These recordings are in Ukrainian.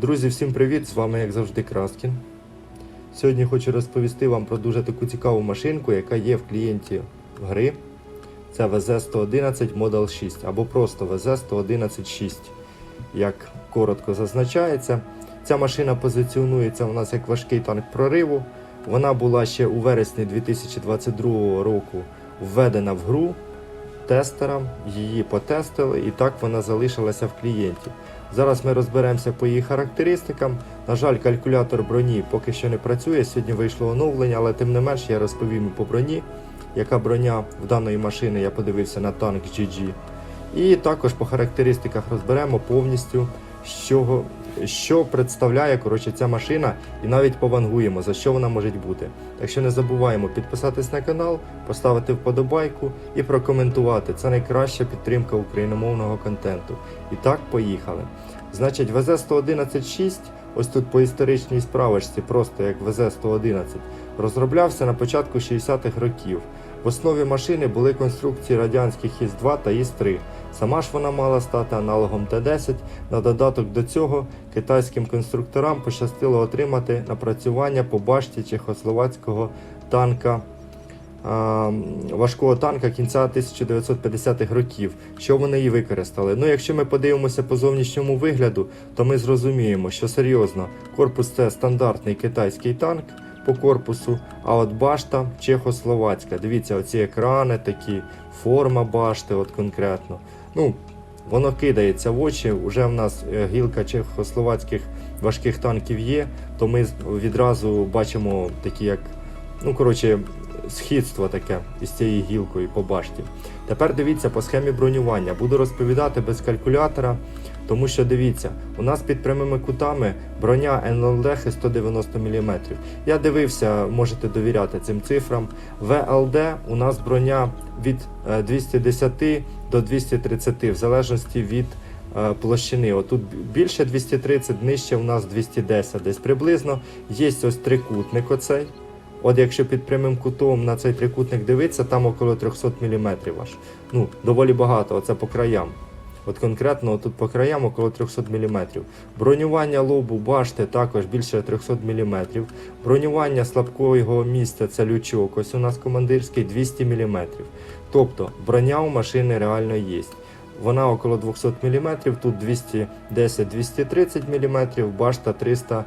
Друзі, всім привіт! З вами, як завжди, Краскін. Сьогодні хочу розповісти вам про дуже таку цікаву машинку, яка є в клієнті гри. Це VZ111 Model 6 або просто VZ111-6, як коротко зазначається. Ця машина позиціонується у нас як важкий танк прориву. Вона була ще у вересні 2022 року введена в гру тестерам, її потестили і так вона залишилася в клієнті. Зараз ми розберемося по її характеристикам. На жаль, калькулятор броні поки що не працює. Сьогодні вийшло оновлення, але тим не менш я розповім по броні, яка броня в даної машини я подивився на танк GG. І також по характеристиках розберемо повністю, з чого, що представляє коротше, ця машина, і навіть повангуємо, за що вона може бути. Так що не забуваємо підписатись на канал, поставити вподобайку і прокоментувати. Це найкраща підтримка україномовного контенту. І так, поїхали. Значить, ВЗ-111-6, ось тут по історичній справочці, просто як ВЗ-111, розроблявся на початку 60-х років. В основі машини були конструкції радянських ІС-2 та ІС-3. Сама ж вона мала стати аналогом Т-10. На додаток до цього китайським конструкторам пощастило отримати напрацювання по башті чехословацького танка. Важкого танка кінця 1950-х років, що вони і використали. Ну, якщо ми подивимося по зовнішньому вигляду, то ми зрозуміємо, що серйозно корпус це стандартний китайський танк по корпусу, а от башта чехословацька. Дивіться, оці екрани такі, форма башти, от конкретно. Ну, воно кидається в очі. Уже в нас е, гілка чехословацьких важких танків є, то ми відразу бачимо такі, як, ну коротше, східство таке із цією гілкою по башті. Тепер дивіться по схемі бронювання. Буду розповідати без калькулятора, тому що дивіться, у нас під прямими кутами броня НЛД 190 мм. Я дивився, можете довіряти цим цифрам. ВЛД у нас броня від е, 210 до 230, в залежності від е, площини. Отут більше 230, нижче у нас 210 десь приблизно. Є ось трикутник оцей. От якщо під прямим кутом на цей трикутник дивитися, там около 300 мм аж. Ну, доволі багато, оце по краям. От конкретно тут по краям около 300 мм. Бронювання лобу башти також більше 300 мм. Бронювання слабкого місця це лючок. Ось у нас командирський 200 мм. Тобто броня у машини реально є. Вона около 200 мм, тут 210-230 мм, башта 300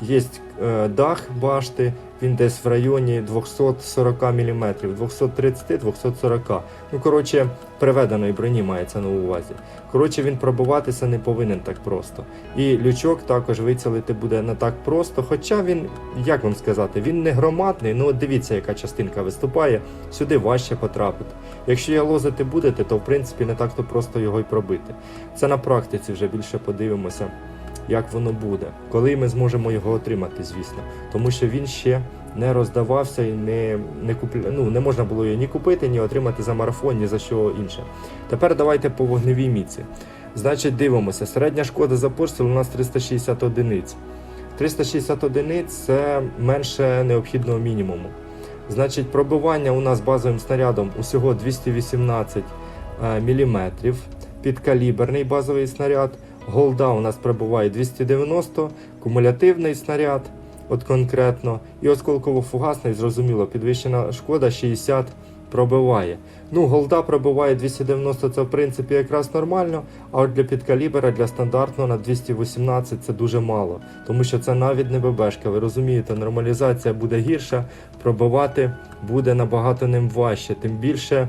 Є е, дах башти, він десь в районі 240 мм, 230-240. Ну, коротше, приведеної броні мається на увазі. Коротше, він пробуватися не повинен так просто. І лючок також вицілити буде не так просто. Хоча він, як вам сказати, він не громадний. Ну, от дивіться, яка частинка виступає, сюди важче потрапити. Якщо я лозити будете, то в принципі не так то просто його й пробити. Це на практиці вже більше подивимося як воно буде, коли ми зможемо його отримати, звісно, тому що він ще не роздавався і не, не купля... ну, не можна було його ні купити, ні отримати за марафон, ні за що інше. Тепер давайте по вогневій міці. Значить, дивимося. Середня шкода за постріл у нас 360 одиниць. 360 одиниць це менше необхідного мінімуму. Значить, пробивання у нас базовим снарядом усього 218 мм. Підкаліберний базовий снаряд. Голда у нас пробуває 290, кумулятивний снаряд, от конкретно, і осколково-фугасний, зрозуміло, підвищена шкода 60 пробиває. Ну, голда пробиває 290, це в принципі якраз нормально, а от для підкалібера, для стандартного на 218 це дуже мало, тому що це навіть не ББшка. Ви розумієте, нормалізація буде гірша, пробивати буде набагато ним важче, тим більше.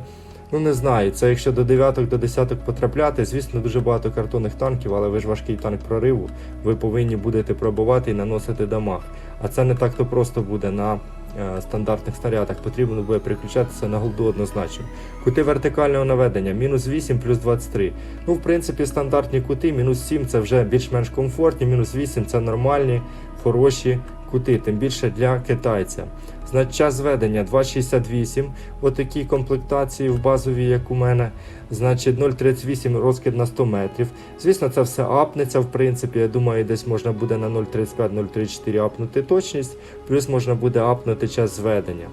Ну не знаю, це якщо до дев'яток, до десяток потрапляти, звісно, дуже багато картонних танків, але ви ж важкий танк прориву, ви повинні будете пробувати і наносити дамаг. А це не так то просто буде на е, стандартних снарядах. Потрібно буде переключатися на голду однозначно. Кути вертикального наведення мінус 8 плюс 23. Ну, в принципі, стандартні кути, мінус 7 це вже більш-менш комфортні, мінус 8 це нормальні, хороші кути, тим більше для китайця. Значить, час зведення 2,68, отакій комплектації в базовій, як у мене. Значить, 0,38 розкид на 100 метрів. Звісно, це все апнеться, в принципі. Я думаю, десь можна буде на 0,35-0,34 апнути точність, плюс можна буде апнути час зведення.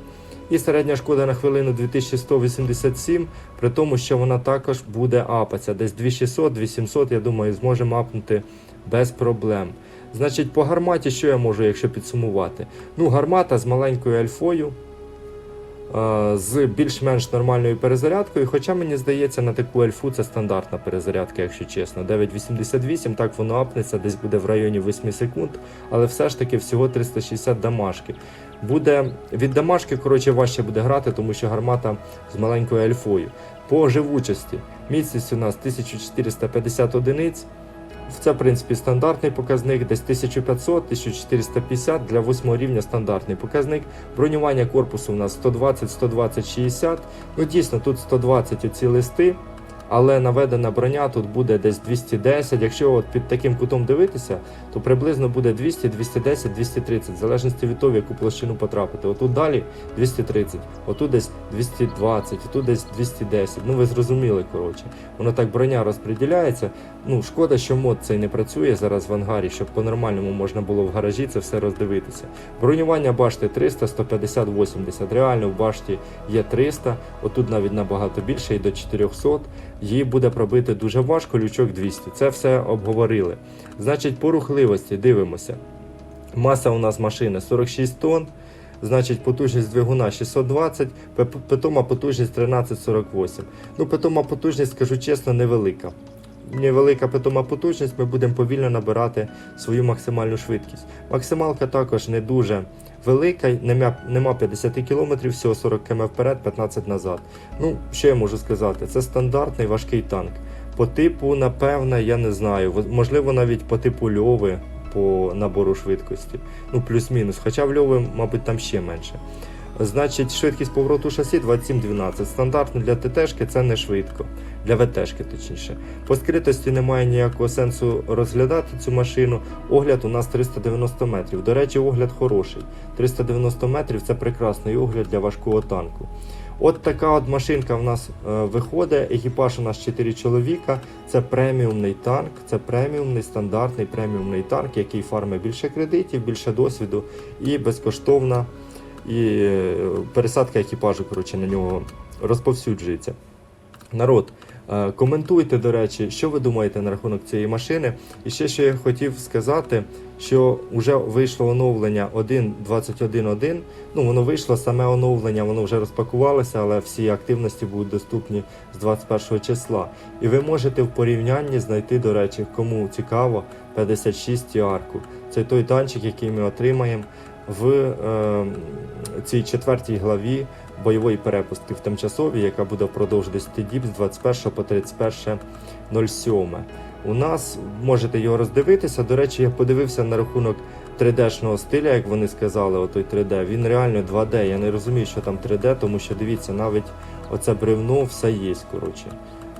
І середня шкода на хвилину 2187, при тому, що вона також буде апатися. Десь 2600-2700, я думаю, зможемо апнути без проблем. Значить, по гарматі, що я можу, якщо підсумувати? Ну, гармата з маленькою альфою, е, з більш-менш нормальною перезарядкою. Хоча мені здається, на таку альфу це стандартна перезарядка, якщо чесно. 9,88, так воно апнеться, десь буде в районі 8 секунд, але все ж таки всього 360 дамашки. Буде від дамашки, коротше, важче буде грати, тому що гармата з маленькою альфою. По живучості міцність у нас 1450 одиниць. Це, в принципі, стандартний показник, десь 1500-1450 для 8 рівня стандартний показник. Бронювання корпусу у нас 120, 120, 60. Ну, дійсно, тут 120 оці листи, але наведена броня тут буде десь 210. Якщо от під таким кутом дивитися, то приблизно буде 200, 210, 230, в залежності від того, в яку площину потрапити. Отут далі 230, отут десь 220, отут десь 210. Ну ви зрозуміли, коротше. Воно так броня розподіляється. Ну, шкода, що мод цей не працює зараз в ангарі, щоб по-нормальному можна було в гаражі це все роздивитися. Бронювання башти 300, 150, 80. Реально в башті є 300, отут навіть набагато більше і до 400. Її буде пробити дуже важко, лючок 200. Це все обговорили. Значить, по рухливості дивимося. Маса у нас машини 46 тонн. Значить, потужність двигуна 620, питома потужність 1348. Ну, питома потужність, скажу чесно, невелика. Невелика питома потужність, ми будемо повільно набирати свою максимальну швидкість. Максималка також не дуже велика, нема, нема 50 км, всього 40 км вперед, 15 назад. Ну, що я можу сказати? Це стандартний важкий танк. По типу, напевне, я не знаю. Можливо, навіть по типу льови по набору швидкості. Ну, плюс-мінус. Хоча в льови, мабуть, там ще менше. Значить, швидкість повороту шасі 27-12. Стандартно для ТТшки це не швидко. Для ВТшки, точніше. По скритості немає ніякого сенсу розглядати цю машину. Огляд у нас 390 метрів. До речі, огляд хороший. 390 метрів це прекрасний огляд для важкого танку. От така от машинка в нас е, виходить. Екіпаж у нас 4 чоловіка. Це преміумний танк, це преміумний стандартний преміумний танк, який фармить більше кредитів, більше досвіду і безкоштовна і е, пересадка екіпажу коротше, на нього розповсюджується. Народ, е, коментуйте, до речі, що ви думаєте на рахунок цієї машини. І ще що я хотів сказати, що вже вийшло оновлення 1.21.1. Ну, воно вийшло саме оновлення, воно вже розпакувалося, але всі активності будуть доступні з 21 числа. І ви можете в порівнянні знайти, до речі, кому цікаво, 56 арку. Це той танчик, який ми отримаємо в е, цій четвертій главі бойової перепустки в тимчасовій, яка буде впродовж 10 діб з 21 по 31.07. У нас можете його роздивитися. До речі, я подивився на рахунок 3D-шного стиля, як вони сказали, отой 3D. Він реально 2D. Я не розумію, що там 3D, тому що дивіться, навіть оце бревно все є. коротше.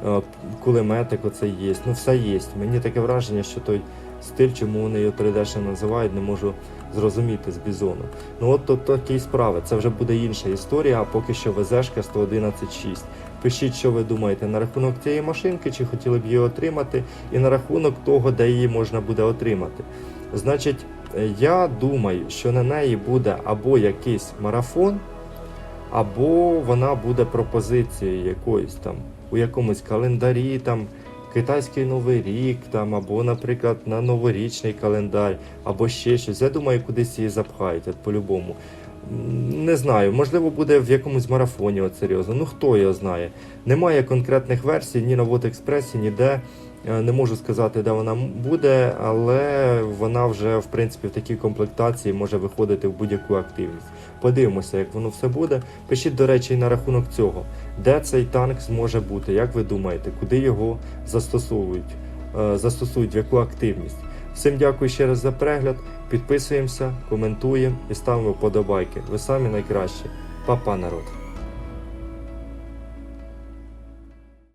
Е, Кулеметик оце є. Ну все є. Мені таке враження, що той стиль, чому вони його 3D ще називають, не можу зрозуміти з бізону. Ну от то такі справи. Це вже буде інша історія, а поки що ВЗшка 111.6. Пишіть, що ви думаєте на рахунок цієї машинки, чи хотіли б її отримати, і на рахунок того, де її можна буде отримати. Значить, я думаю, що на неї буде або якийсь марафон, або вона буде пропозицією якоїсь там у якомусь календарі, там китайський новий рік, там, або, наприклад, на новорічний календар, або ще щось. Я думаю, кудись її запхають, по-любому. Не знаю, можливо, буде в якомусь марафоні, от серйозно. Ну хто його знає. Немає конкретних версій ні на Вотекспресі, ніде. Е, Не можу сказати, де вона буде, але вона вже в принципі в такій комплектації може виходити в будь-яку активність. Подивимося, як воно все буде. Пишіть, до речі, на рахунок цього, де цей танк зможе бути, як ви думаєте, куди його застосовують, е, застосують, в яку активність. Всім дякую ще раз за перегляд. Підписуємося, коментуємо і ставимо вподобайки. Ви самі найкращі. Па-па, народ!